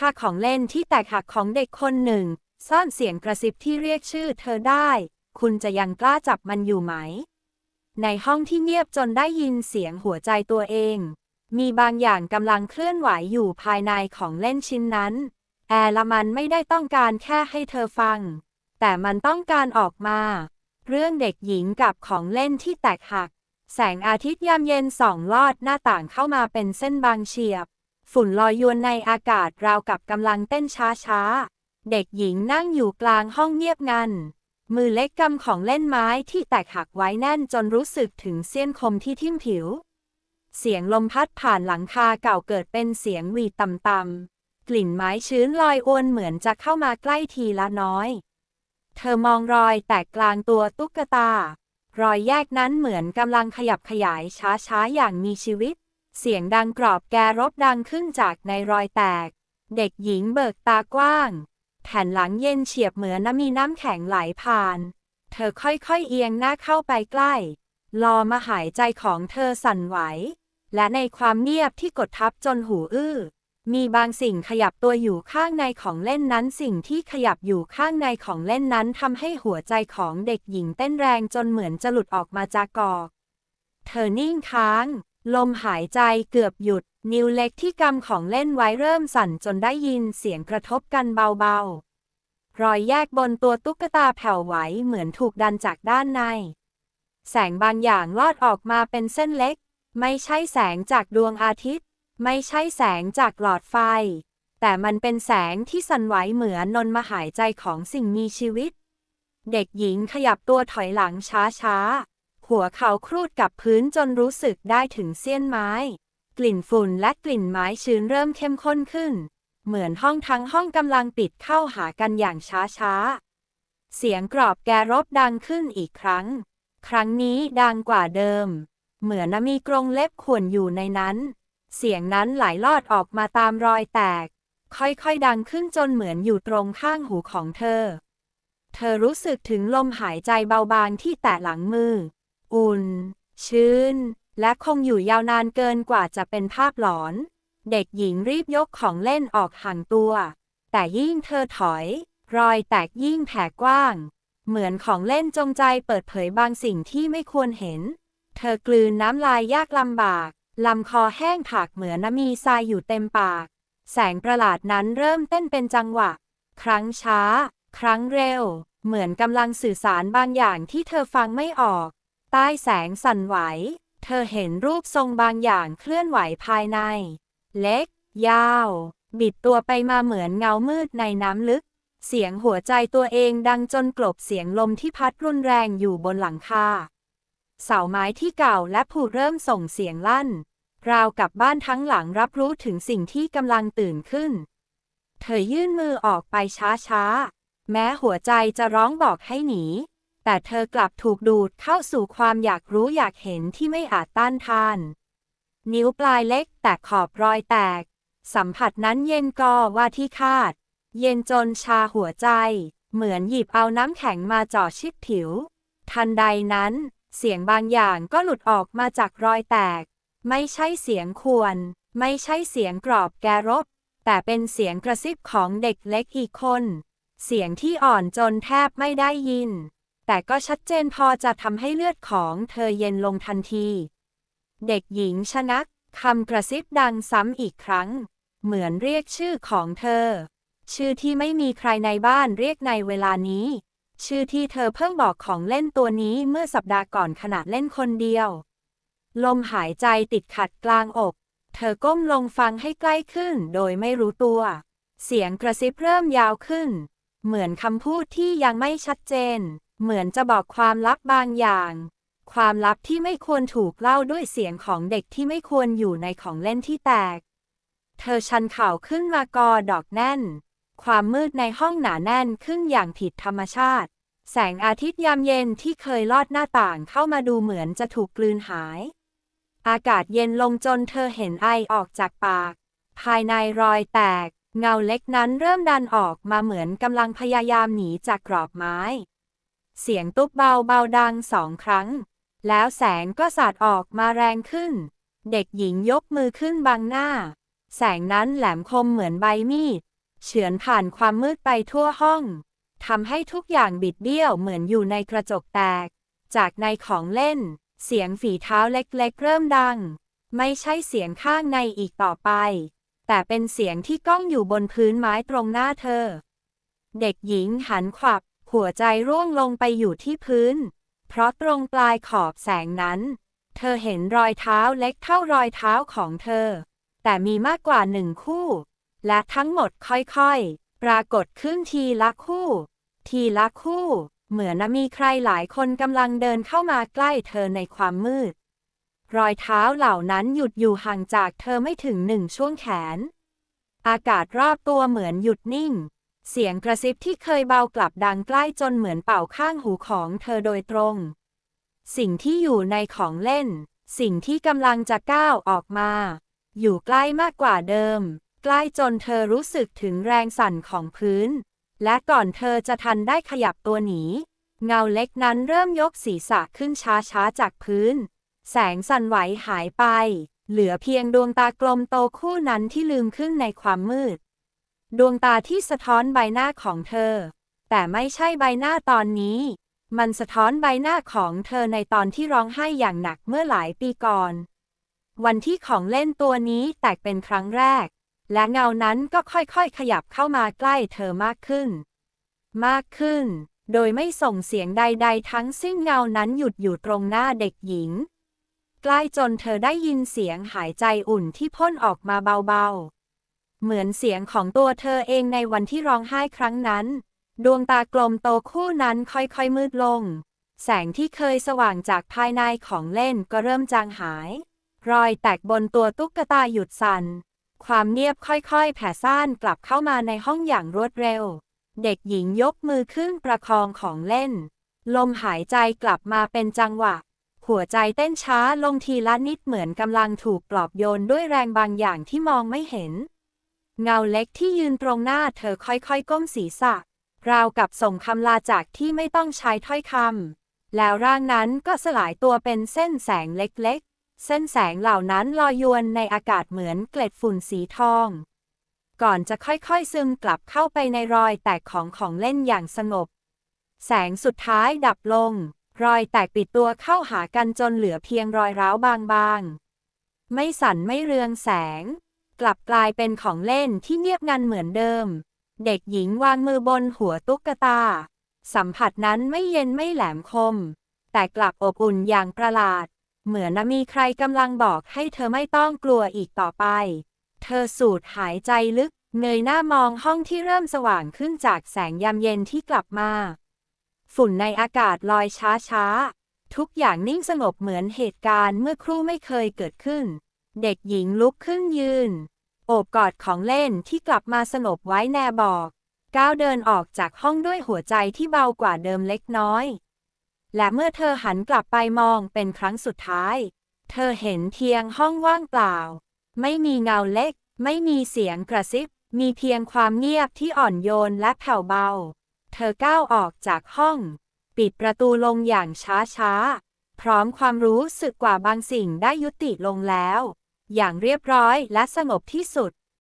ถ้าของเล่นที่แตกหักของเด็กคนหนึ่ง ซ่อนเสียงกระซิบที่เรียกชื่อเธอได้ คุณจะยังกล้าจับมันอยู่ไหม ในห้องที่เงียบจนได้ยินเสียงหัวใจตัวเอง มีบางอย่างกำลังเคลื่อนไหวอยู่ภายในของเล่นชิ้นนั้น แอละมันไม่ได้ต้องการแค่ให้เธอฟัง แต่มันต้องการออกมา เรื่องเด็กหญิงกับของเล่นที่แตกหัก แสงอาทิตย์ยามเย็นส่องลอดหน้าต่างเข้ามาเป็นเส้นบางเฉียบ ฝุ่นลอยยวนในอากาศราวกับกำลังเต้นช้าๆ เด็กหญิงนั่งอยู่กลางห้องเงียบงัน มือเล็กกำของเล่นไม้ที่แตกหักไว้แน่นจนรู้สึกถึงเสี้ยนคมที่ทิ่มผิว เสียงลมพัดผ่านหลังคาเก่าเกิดเป็นเสียงหวีดต่ำๆ กลิ่นไม้ชื้นลอยอวนเหมือนจะเข้ามาใกล้ทีละน้อย เธอมองรอยแตกกลางตัวตุ๊กตา รอยแยกนั้นเหมือนกำลังขยับขยายช้าๆ อย่างมีชีวิต เสียงดังกรอบแกรบดังขึ้นจากในรอยแตก เด็กหญิงเบิกตากว้าง แผ่นหลังเย็นเฉียบเหมือนน้ำมีน้ำแข็งไหลผ่าน เธอค่อยๆเอียงหน้าเข้าไปใกล้รอมาหายใจของเธอสั่นไหว และในความเงียบที่กดทับจนหูอื้อ มีบางสิ่งขยับตัวอยู่ข้างในของเล่นนั้น สิ่งที่ขยับอยู่ข้างในของเล่นนั้นทำให้หัวใจของเด็กหญิงเต้นแรงจนเหมือนจะหลุดออกมาจากกอก เธอนิ่งค้าง ลมหายใจเกือบหยุด นิ้วเล็กที่กำของเล่นไว้เริ่มสั่นจนได้ยินเสียงกระทบกันเบาๆ รอยแยกบนตัวตุ๊กตาแผ่วไหวเหมือนถูกดันจากด้านใน แสงบางอย่างลอดออกมาเป็นเส้นเล็ก ไม่ใช่แสงจากดวงอาทิตย์ ไม่ใช่แสงจากหลอดไฟ แต่มันเป็นแสงที่สั่นไหวเหมือนนนมาหายใจของสิ่งมีชีวิต เด็กหญิงขยับตัวถอยหลังช้าๆ หัวเขาครูดกับพื้นจนรู้สึกได้ถึงเสี้ยนไม้ กลิ่นฝุ่นและกลิ่นไม้ชื้นเริ่มเข้มข้นขึ้น เหมือนห้องทั้งห้องกำลังปิดเข้าหากันอย่างช้าๆ เสียงกรอบแกรบดังขึ้นอีกครั้ง ครั้งนี้ดังกว่าเดิม เหมือนมีกรงเล็บข่วนอยู่ในนั้น เสียงนั้นไหลลอดออกมาตามรอยแตก ค่อยๆดังขึ้นจนเหมือนอยู่ตรงข้างหูของเธอ เธอรู้สึกถึงลมหายใจเบาบางที่แตะหลังมือ อุ่น ชื้น และคงอยู่ยาวนานเกินกว่าจะเป็นภาพหลอน เด็กหญิงรีบยกของเล่นออกห่างตัว แต่ยิ่งเธอถอย รอยแตกยิ่งแผ่กว้าง เหมือนของเล่นจงใจเปิดเผยบางสิ่งที่ไม่ควรเห็น เธอกลืนน้ำลายยากลำบาก ลำคอแห้งผากเหมือนน้ำมีทรายอยู่เต็มปาก แสงประหลาดนั้นเริ่มเต้นเป็นจังหวะ ครั้งช้า ครั้งเร็ว เหมือนกำลังสื่อสารบางอย่างที่เธอฟังไม่ออก ใต้แสงสั่นไหว เธอเห็นรูปทรงบางอย่างเคลื่อนไหวภายใน เล็ก ยาว บิดตัวไปมาเหมือนเงามืดในน้ำลึก เสียงหัวใจตัวเองดังจนกลบเสียงลมที่พัดรุนแรงอยู่บนหลังคา เสาไม้ที่เก่าและผุเริ่มส่งเสียงลั่น ราวกับบ้านทั้งหลังรับรู้ถึงสิ่งที่กำลังตื่นขึ้น เธอยื่นมือออกไปช้าๆ แม้หัวใจจะร้องบอกให้หนี แต่เธอกลับถูกดูดเข้าสู่ความอยากรู้อยากเห็นที่ไม่อาจต้านทาน นิ้วปลายเล็กแตกขอบรอยแตก สัมผัสนั้นเย็นกอว่าที่คาด เย็นจนชาหัวใจ เหมือนหยิบเอาน้ำแข็งมาจ่อชิดผิว ทันใดนั้น เสียงบางอย่างก็หลุดออกมาจากรอยแตก ไม่ใช่เสียงควร ไม่ใช่เสียงกรอบแกรบ แต่เป็นเสียงกระซิบของเด็กเล็กอีกคน เสียงที่อ่อนจนแทบไม่ได้ยิน แต่ก็ชัดเจนพอจะทำให้เลือดของเธอเย็นลงทันที เด็กหญิงชนักคำกระซิบดังซ้ำอีกครั้ง เหมือนเรียกชื่อของเธอ ชื่อที่ไม่มีใครในบ้านเรียกในเวลานี้ ชื่อที่เธอเพิ่งบอกของเล่นตัวนี้เมื่อสัปดาห์ก่อนขณะเล่นคนเดียว ลมหายใจติดขัดกลางอก เธอก้มลงฟังให้ใกล้ขึ้นโดยไม่รู้ตัว เสียงกระซิบเริ่มยาวขึ้น เหมือนคำพูดที่ยังไม่ชัดเจน เหมือนจะบอกความลับบางอย่าง ความลับที่ไม่ควรถูกเล่าด้วยเสียงของเด็กที่ไม่ควรอยู่ในของเล่นที่แตก เธอชันเข่าขึ้นมากอดอกแน่น ความมืดในห้องหนาแน่นขึ้นอย่างผิดธรรมชาติ แสงอาทิตย์ยามเย็นที่เคยลอดหน้าต่างเข้ามาดูเหมือนจะถูกกลืนหาย อากาศเย็นลงจนเธอเห็นไอออกจากปาก ภายในรอยแตก เงาเล็กนั้นเริ่มดันออกมาเหมือนกำลังพยายามหนีจากกรอบไม้ เสียงตุ๊บเบาเบาดังสองครั้ง แล้วแสงก็สาดออกมาแรงขึ้น เด็กหญิงยกมือขึ้นบังหน้า แสงนั้นแหลมคมเหมือนใบมีด เฉือนผ่านความมืดไปทั่วห้องทำให้ทุกอย่างบิดเบี้ยวเหมือนอยู่ในกระจกแตก จากในของเล่น เสียงฝีเท้าเล็กๆ เริ่มดัง ไม่ใช่เสียงข้างในอีกต่อไป แต่เป็นเสียงที่ก้องอยู่บนพื้นไม้ตรงหน้าเธอ เด็กหญิงหันขวับ หัวใจร่วงลงไปอยู่ที่พื้น เพราะตรงปลายขอบแสงนั้น เธอเห็นรอยเท้าเล็กเท่ารอยเท้าของเธอ แต่มีมากกว่าหนึ่งคู่ และทั้งหมดค่อยๆ ปรากฏขึ้นทีละคู่ ทีละคู่ เหมือนมีใครหลายคนกำลังเดินเข้ามาใกล้เธอในความมืด รอยเท้าเหล่านั้นหยุดอยู่ห่างจากเธอไม่ถึงหนึ่งช่วงแขน อากาศรอบตัวเหมือนหยุดนิ่ง เสียงกระซิบที่เคยเบากลับดังใกล้จนเหมือนเป่าข้างหูของเธอโดยตรง สิ่งที่อยู่ในของเล่น สิ่งที่กำลังจะก้าวออกมา อยู่ใกล้มากกว่าเดิม ใกล้จนเธอรู้สึกถึงแรงสั่นของพื้น และก่อนเธอจะทันได้ขยับตัวหนี เงาเล็กนั้นเริ่มยกศีรษะขึ้นช้าๆจากพื้น แสงสั่นไหวหายไป เหลือเพียงดวงตากลมโตคู่นั้นที่ลืมขึ้นในความมืด ดวงตาที่สะท้อนใบหน้าของเธอ แต่ไม่ใช่ใบหน้าตอนนี้ มันสะท้อนใบหน้าของเธอในตอนที่ร้องไห้อย่างหนักเมื่อหลายปีก่อน วันที่ของเล่นตัวนี้แตกเป็นครั้งแรก และเงานั้นก็ค่อยๆ ขยับเข้ามาใกล้เธอมากขึ้น มากขึ้น โดยไม่ส่งเสียงใด ๆ ทั้งสิ้นเงานั้นหยุดอยู่ตรงหน้าเด็กหญิง ใกล้จนเธอได้ยินเสียงหายใจอุ่นที่พ่นออกมาเบาๆ เหมือนเสียงของตัวเธอเองในวันที่ร้องไห้ครั้งนั้น ดวงตากลมโตคู่นั้นค่อยๆมืดลง แสงที่เคยสว่างจากภายในของเล่นก็เริ่มจางหาย รอยแตกบนตัวตุ๊กตาหยุดสั่น ความเงียบค่อยๆ แผ่ซ่านกลับเข้ามาในห้องอย่างรวดเร็ว เด็กหญิงยกมือขึ้นประคองของเล่น ลมหายใจกลับมาเป็นจังหวะ หัวใจเต้นช้าลงทีละนิดเหมือนกำลังถูกปลอบโยนด้วยแรงบางอย่างที่มองไม่เห็น เงาเล็กที่ยืนตรงหน้าเธอค่อยๆ ก้มศีรษะ ราวกับส่งคำลาจากที่ไม่ต้องใช้ถ้อยคำ แล้วร่างนั้นก็สลายตัวเป็นเส้นแสงเล็กๆ เส้นแสงเหล่านั้นลอยยวนในอากาศเหมือนเกล็ดฝุ่นสีทอง ก่อนจะค่อยๆ ซึมกลับเข้าไปในรอยแตกของของเล่นอย่างสงบ แสงสุดท้ายดับลง รอยแตกปิดตัวเข้าหากันจนเหลือเพียงรอยร้าวบางๆ ไม่สั่นไม่เรืองแสง กลับกลายเป็นของเล่นที่เงียบงันเหมือนเดิม เด็กหญิงวางมือบนหัวตุ๊กตา สัมผัสนั้นไม่เย็นไม่แหลมคม แต่กลับอบอุ่นอย่างประหลาด เหมือนมีใครกำลังบอกให้เธอไม่ต้องกลัวอีกต่อไป เธอสูดหายใจลึก เงยหน้ามองห้องที่เริ่มสว่างขึ้นจากแสงยามเย็นที่กลับมา ฝุ่นในอากาศลอยช้าๆ ทุกอย่างนิ่งสงบเหมือนเหตุการณ์เมื่อครู่ไม่เคยเกิดขึ้น เด็กหญิงลุกขึ้นยืน โอบกอดของเล่นที่กลับมาสงบไว้แนบอก ก้าวเดินออกจากห้องด้วยหัวใจที่เบากว่าเดิมเล็กน้อย และเมื่อเธอหันกลับไปมองเป็นครั้งสุดท้าย เธอเห็นเพียงห้องว่างเปล่า ไม่มีเงาเล็ก ไม่มีเสียงกระซิบ มีเพียงความเงียบที่อ่อนโยนและแผ่วเบา เธอก้าวออกจากห้อง ปิดประตูลงอย่างช้าๆ พร้อมความรู้สึกกว่าบางสิ่งได้ยุติลงแล้ว อย่างเรียบร้อยและสงบที่สุด